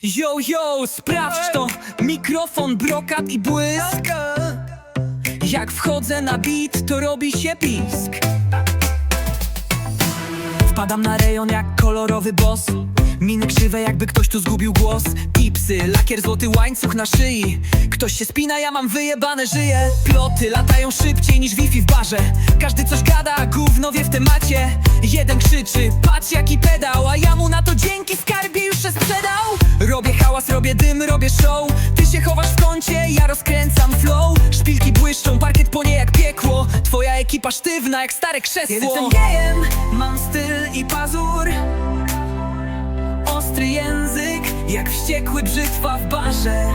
Yo, yo, sprawdź to. Mikrofon, brokat i błysk. Jak wchodzę na beat, to robi się pisk. Wpadam na rejon jak kolorowy boss. Miny krzywe jakby ktoś tu zgubił głos. Tipsy, lakier, złoty łańcuch na szyi. Ktoś się spina, ja mam wyjebane żyje. Ploty latają szybciej niż wifi w barze. Każdy coś gada, gówno wie w temacie. Jeden krzyczy, patrz jaki pedał A ja mu na to dzięki skarbie hałas, robię dym, robię show. Ty się chowasz w kącie, ja rozkręcam flow. Szpilki błyszczą, parkiet płonie jak piekło. Twoja ekipa sztywna jak stare krzesło. Jestem gejem, mam styl i pazur. Ostry język, jak wściekły brzytwa w barze.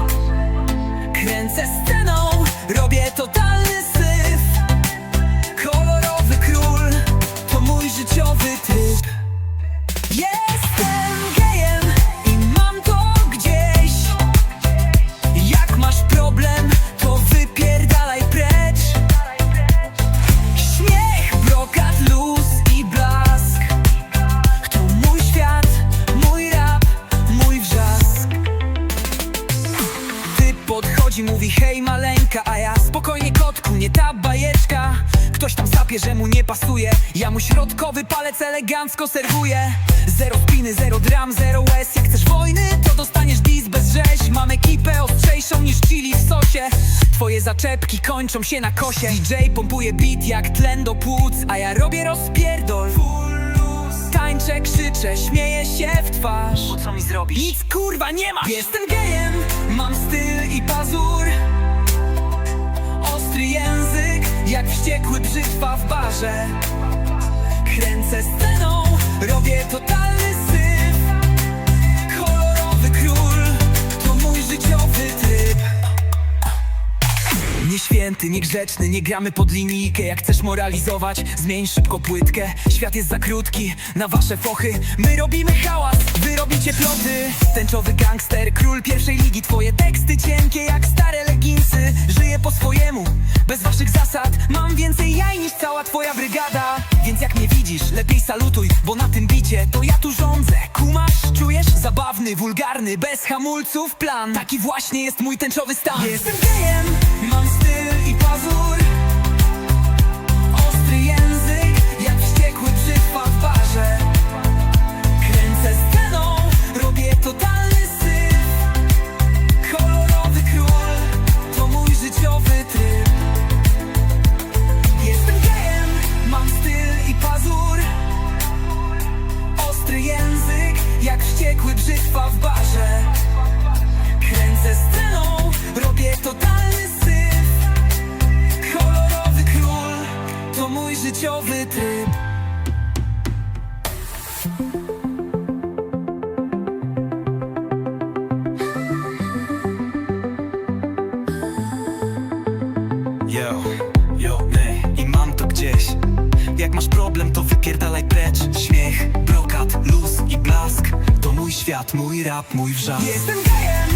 Kręcę sceną, robię totalny mówi hej maleńka A ja spokojnie kotku, nie ta bajeczka. Ktoś tam sapie, że mu nie pasuje. Ja mu środkowy palec elegancko serwuję. Zero spiny, zero dram, zero łez. Jak chcesz wojny, to dostaniesz dis bez rzeź. Mam ekipę ostrzejszą niż chili w sosie. Twoje zaczepki kończą się na kosie. DJ pompuje beat jak tlen do płuc A ja robię rozpierdol. Tańczę, krzyczę, śmieję się w twarz. Po co mi zrobisz? Nic kurwa nie masz! Jestem gejem, mam styl i pazur. Ostry język, jak wściekły brzytwa w barze. Kręcę sceną, robię totalny Nieświęty, niegrzeczny, nie gramy pod linijkę. Jak chcesz moralizować, zmień szybko płytkę. Świat jest za krótki, na wasze fochy. My robimy hałas, wy robicie ploty. Tęczowy gangster, król pierwszej ligi. Twoje teksty cienkie jak stare leginsy. Żyję po swojemu, bez waszych zasad. Mam więcej jaj niż cała twoja brygada. Więc jak mnie widzisz, lepiej salutuj Bo na tym bicie to ja tu rządzę. Kumasz, czujesz? Zabawny, wulgarny, bez hamulców plan. Taki właśnie jest mój tęczowy stan. Jestem gejem, mam Język, jak wściekły brzytwa w barze. Kręcę sceną, robię totalny syf. Kolorowy król, to mój życiowy tryb. Yo, yo, ej, i mam to gdzieś. Jak masz problem, to wypierdalaj precz świat, mój rap, mój wrzask. Jestem gejem,